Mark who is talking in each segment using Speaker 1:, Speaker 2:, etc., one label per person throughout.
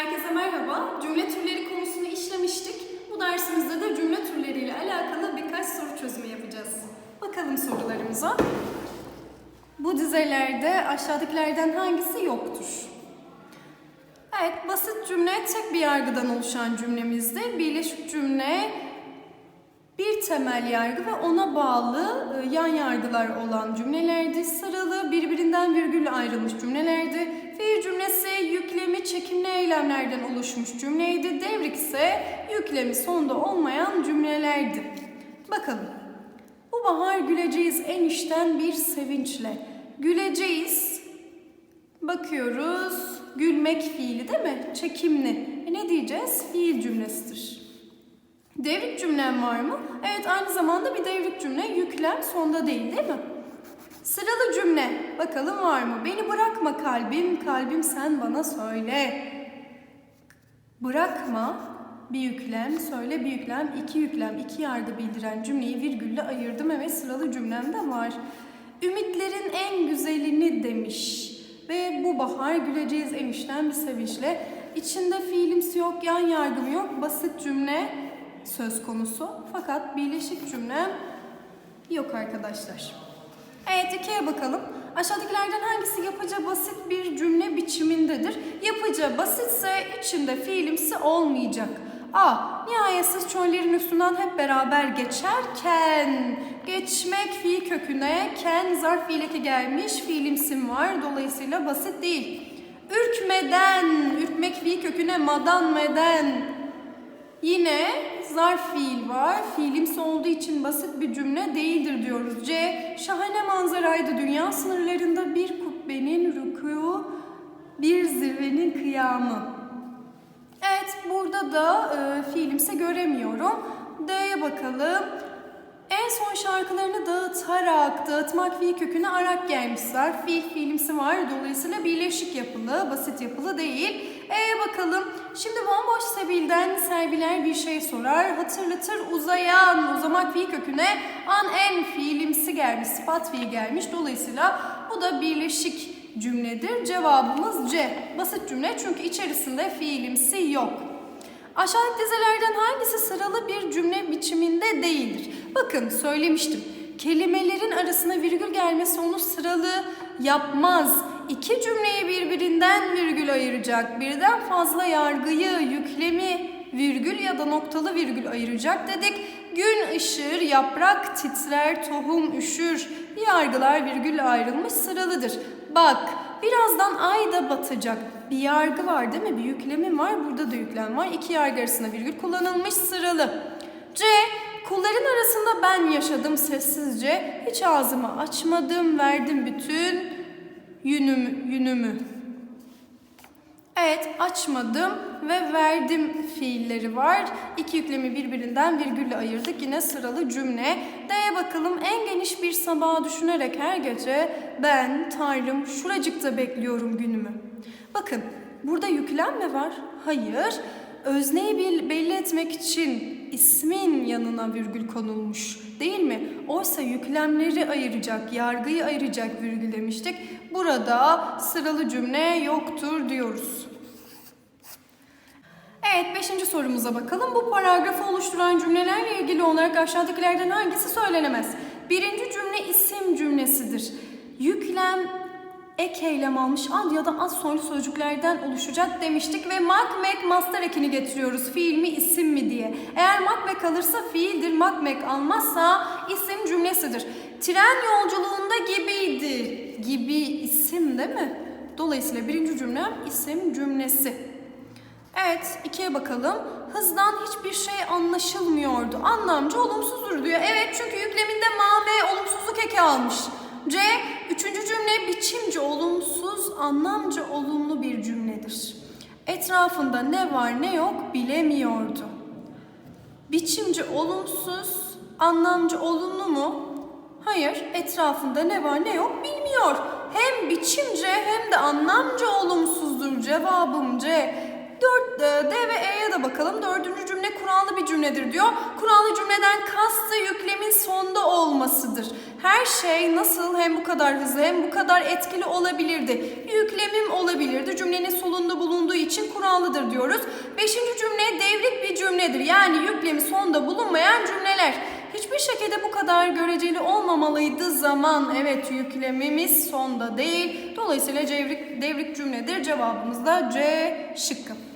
Speaker 1: Herkese merhaba. Cümle türleri konusunu işlemiştik. Bu dersimizde de cümle türleriyle alakalı birkaç soru çözümü yapacağız. Bakalım sorularımıza. Bu dizelerde aşağıdakilerden hangisi yoktur? Evet, basit cümle tek bir yargıdan oluşan cümlemizde birleşik cümle bir temel yargı ve ona bağlı e, yan yargılar olan cümlelerdi. Sıralı birbirinden virgülle ayrılmış cümlelerdi. Fiil cümlesi yüklemi çekimli eylemlerden oluşmuş cümleydi. Devrik ise yüklemi sonda olmayan cümlelerdi. Bakalım. Bu bahar güleceğiz en içten bir sevinçle. Güleceğiz. Bakıyoruz. Gülmek fiili değil mi? Çekimli. E ne diyeceğiz? Fiil cümlesidir. Devrik cümlem var mı? Evet aynı zamanda bir devrik cümle yüklem sonda değil değil mi? Sıralı cümle bakalım var mı? Beni bırakma kalbim, kalbim sen bana söyle. Bırakma bir yüklem, söyle bir yüklem, iki yüklem, iki yargı bildiren cümleyi virgülle ayırdım. Evet sıralı cümlem de var. Ümitlerin en güzelini demiş. Ve bu bahar güleceğiz enişten bir sevinçle. İçinde fiilimsi yok, yan yargım yok. Basit cümle söz konusu. Fakat birleşik cümle yok arkadaşlar. Evet ikiye bakalım. Aşağıdakilerden hangisi yapıca basit bir cümle biçimindedir? Yapıca basitse içinde fiilimsi olmayacak. A. Nihayetsiz çöllerin üstünden hep beraber geçerken geçmek fiil köküne ken zarf fiileki gelmiş fiilimsim var. Dolayısıyla basit değil. Ürkmeden, ürkmek fiil köküne madanmeden. Yine zarf fiil var. Fiilimsi olduğu için basit bir cümle değildir diyoruz. C. Şahane manzaraydı dünya sınırlarında bir kubbenin rükû, bir zirvenin kıyamı. Evet burada da e, fiilimsi göremiyorum. D'ye bakalım. En son şarkılarını dağıtarak, dağıtmak fiil köküne arak gelmişler. Fiil fiilimsi var. Dolayısıyla birleşik yapılı, basit yapılı değil. E'ye bakalım. Şimdi bomboş sebilden serviler bir şey sorar. Hatırlatır uzayan, uzamak fiil köküne an en fiilimsi gelmiş, sıfat fiil gelmiş. Dolayısıyla bu da birleşik cümledir. Cevabımız C. Basit cümle çünkü içerisinde fiilimsi yok. Aşağıdaki dizelerden hangisi sıralı bir cümle biçiminde değildir? Bakın söylemiştim. Kelimelerin arasına virgül gelmesi onu sıralı yapmaz. İki cümleyi birbirinden virgül ayıracak. Birden fazla yargıyı, yüklemi virgül ya da noktalı virgül ayıracak dedik. Gün ışır, yaprak titrer, tohum üşür. Yargılar virgülle ayrılmış sıralıdır. Bak birazdan ay da batacak. Bir yargı var değil mi? Bir yüklemim var. Burada da yüklem var. İki yargı arasında virgül kullanılmış sıralı. C. Kulların arasında ben yaşadım sessizce. Hiç ağzımı açmadım. Verdim bütün yünümü. yünümü. Evet açmadım ve verdim fiilleri var. İki yüklemi birbirinden virgülle ayırdık. Yine sıralı cümle. D'ye bakalım en geniş bir sabaha düşünerek her gece ben Tanrım şuracıkta bekliyorum günümü. Bakın burada yüklem mi var? Hayır. Özneyi belli etmek için ismin yanına virgül konulmuş değil mi? Oysa yüklemleri ayıracak, yargıyı ayıracak virgül demiştik. Burada sıralı cümle yoktur diyoruz. Evet, beşinci sorumuza bakalım. Bu paragrafı oluşturan cümlelerle ilgili olarak aşağıdakilerden hangisi söylenemez? Birinci cümle isim cümlesidir. Yüklem ek eylem almış ad ya da az sonraki sözcüklerden oluşacak demiştik ve mak mek master ekini getiriyoruz. Fiil mi isim mi diye. Eğer mak mek alırsa fiildir, mak mek almazsa isim cümlesidir. Tren yolculuğunda gibiydi. Gibi isim değil mi? Dolayısıyla birinci cümlem isim cümlesi. Evet, ikiye bakalım. Hızdan hiçbir şey anlaşılmıyordu. Anlamcı olumsuzdur diyor. Evet çünkü yükleminde ma ve olumsuzluk eki almış. C. Üçüncü cümle biçimci olumsuz, anlamcı olumlu bir cümledir. Etrafında ne var ne yok bilemiyordu. Biçimci olumsuz, anlamcı olumlu mu? Hayır, etrafında ne var ne yok bilmiyor. Hem biçimce hem de anlamcı olumsuzdur. Cevabım C. 4, D ve E'ye de bakalım. Dördüncü cümle Kur'an kurallı bir cümledir diyor. Kurallı cümleden kastı yüklemin sonda olmasıdır. Her şey nasıl hem bu kadar hızlı hem bu kadar etkili olabilirdi. Yüklemim olabilirdi. Cümlenin solunda bulunduğu için kurallıdır diyoruz. Beşinci cümle devrik bir cümledir. Yani yüklemi sonda bulunmayan cümleler. Hiçbir şekilde bu kadar göreceli olmamalıydı zaman. Evet yüklemimiz sonda değil. Dolayısıyla devrik, devrik cümledir. Cevabımız da C şıkkı.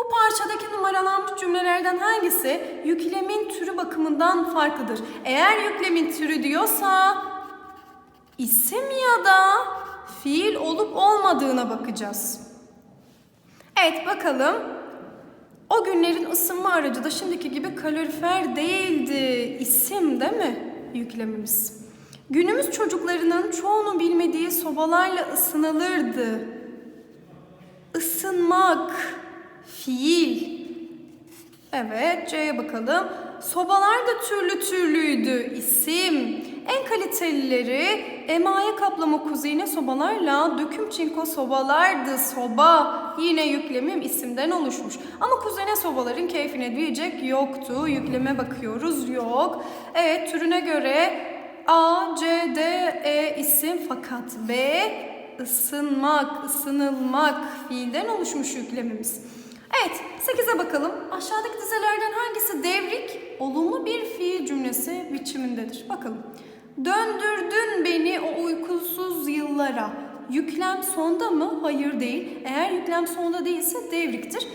Speaker 1: Bu parçadaki numaralanmış cümlelerden hangisi yüklemin türü bakımından farklıdır? Eğer yüklemin türü diyorsa isim ya da fiil olup olmadığına bakacağız. Evet bakalım. O günlerin ısınma aracı da şimdiki gibi kalorifer değildi. İsim değil mi yüklemimiz? Günümüz çocuklarının çoğunun bilmediği sobalarla ısınılırdı. Isınmak, fiil. Evet, C'ye bakalım. Sobalar da türlü türlüydü. İsim. En kalitelileri emaye kaplama kuzine sobalarla döküm çinko sobalardı. Soba. Yine yüklemim isimden oluşmuş. Ama kuzene sobaların keyfine diyecek yoktu. Yükleme bakıyoruz. Yok. Evet, türüne göre A, C, D, E isim fakat B ısınmak, ısınılmak fiilden oluşmuş yüklemimiz. Evet, 8'e bakalım. Aşağıdaki dizelerden hangisi devrik, olumlu bir fiil cümlesi biçimindedir? Bakalım. Döndürdün beni o uykusuz yıllara. Yüklem sonda mı? Hayır değil. Eğer yüklem sonda değilse devriktir.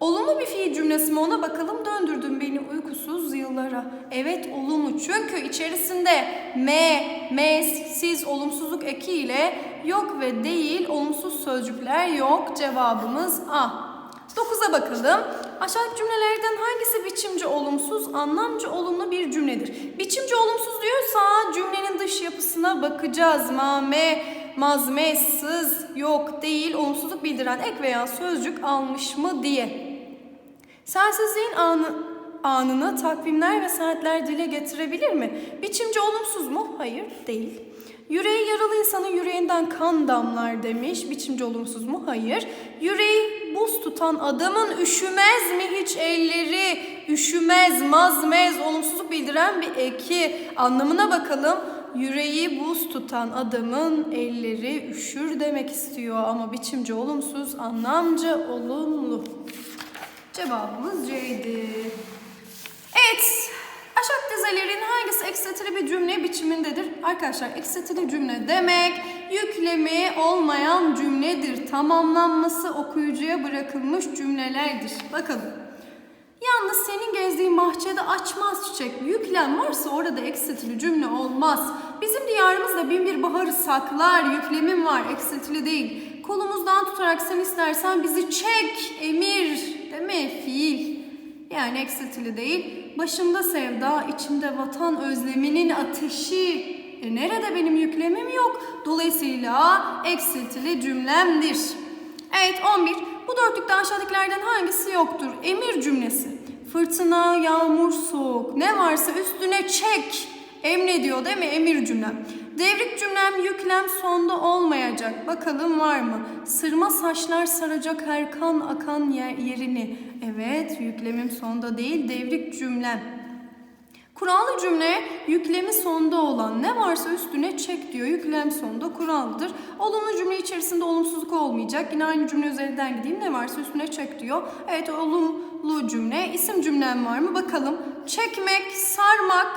Speaker 1: Olumlu bir fiil cümlesi mi ona bakalım. Döndürdün beni uykusuz yıllara. Evet olumlu çünkü içerisinde me, mes, siz olumsuzluk eki ile yok ve değil olumsuz sözcükler yok. Cevabımız A. 9'a bakalım. Aşağıdaki cümlelerden hangisi biçimci olumsuz, anlamcı olumlu bir cümledir? Biçimci olumsuz diyorsa cümlenin dış yapısına bakacağız. Mame, mazme, sız, yok, değil, olumsuzluk bildiren ek veya sözcük almış mı diye. Sensizliğin anı, anını takvimler ve saatler dile getirebilir mi? Biçimci olumsuz mu? Hayır, değil. Yüreği yaralı insanın yüreğinden kan damlar demiş. Biçimci olumsuz mu? Hayır. Yüreği buz tutan adamın üşümez mi hiç elleri? Üşümez, mazmez, olumsuzluk bildiren bir eki. Anlamına bakalım. Yüreği buz tutan adamın elleri üşür demek istiyor ama biçimci olumsuz, anlamcı olumlu. Cevabımız C'ydi. Evet, aşağı dizelerin hangisi eksiltili bir cümle biçimindedir? Arkadaşlar eksiltili cümle demek yüklemi olmayan cümledir. Tamamlanması okuyucuya bırakılmış cümlelerdir. Bakalım. Yalnız senin gezdiğin bahçede açmaz çiçek. Yüklem varsa orada eksiltili cümle olmaz. Bizim diyarımızda bin bir baharı saklar. Yüklemim var, eksiltili değil. Kolumuzdan tutarak sen istersen bizi çek, emir. Değil? Fiil. Yani eksiltili değil. Başımda sevda, içimde vatan özleminin ateşi. E nerede benim yüklemim yok? Dolayısıyla eksiltili cümlemdir. Evet 11. Bu dörtlükte aşağıdakilerden hangisi yoktur? Emir cümlesi. Fırtına, yağmur, soğuk. Ne varsa üstüne çek. Emrediyor değil mi? Emir cümlem. Devrik cümlem yüklem sonda olmayacak. Bakalım var mı? Sırma saçlar saracak her kan akan yer, yerini. Evet yüklemim sonda değil devrik cümlem. Kurallı cümle yüklemi sonda olan ne varsa üstüne çek diyor. Yüklem sonda kuraldır. Olumlu cümle içerisinde olumsuzluk olmayacak. Yine aynı cümle üzerinden gideyim. Ne varsa üstüne çek diyor. Evet olumlu cümle. İsim cümlem var mı? Bakalım. Çekmek, sarmak,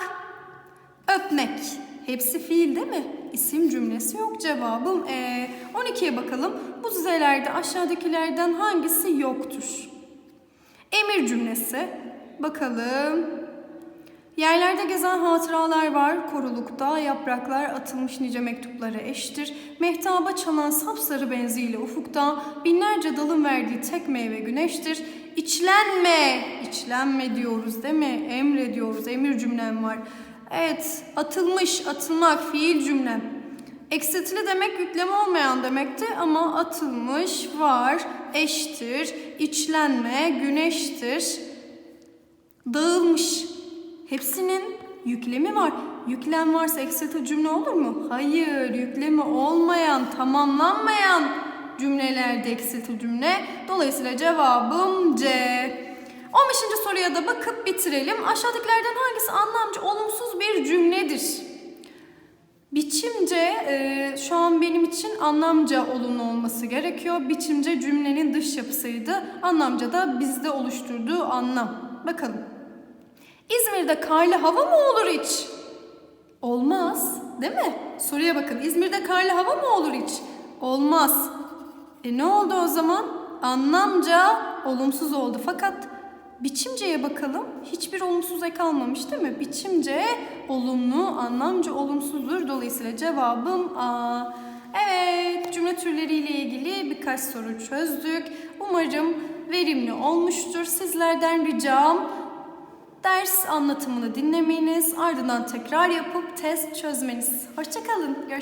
Speaker 1: öpmek. Hepsi fiil değil mi? İsim cümlesi yok cevabım. E, 12'ye bakalım. Bu dizelerde aşağıdakilerden hangisi yoktur? Emir cümlesi. Bakalım. Yerlerde gezen hatıralar var, korulukta yapraklar atılmış nice mektuplara eştir. Mehtaba çalan sapsarı benziyle ufukta binlerce dalın verdiği tek meyve güneştir. İçlenme, içlenme diyoruz değil mi? Emre diyoruz, emir cümlem var. Evet, atılmış, atılmak, fiil cümlem. Eksiltili demek yükleme olmayan demekti ama atılmış, var, eştir, içlenme, güneştir, dağılmış. Hepsinin yüklemi var. Yüklem varsa eksiltili cümle olur mu? Hayır, yüklemi olmayan, tamamlanmayan cümlelerde eksiltili cümle. Dolayısıyla cevabım C. 15. soruya da bakıp bitirelim. Aşağıdakilerden hangisi anlamcı olumsuz bir cümledir? Biçimce e, şu an benim için anlamca olumlu olması gerekiyor. Biçimce cümlenin dış yapısıydı. Anlamca da bizde oluşturduğu anlam. Bakalım. İzmir'de karlı hava mı olur hiç? Olmaz. Değil mi? Soruya bakın. İzmir'de karlı hava mı olur hiç? Olmaz. E ne oldu o zaman? Anlamca olumsuz oldu. Fakat biçimceye bakalım. Hiçbir olumsuz ek almamış değil mi? Biçimce olumlu, anlamca olumsuzdur. Dolayısıyla cevabım A. Evet, cümle türleriyle ilgili birkaç soru çözdük. Umarım verimli olmuştur. Sizlerden ricam ders anlatımını dinlemeniz, ardından tekrar yapıp test çözmeniz. Hoşçakalın. Görüşmek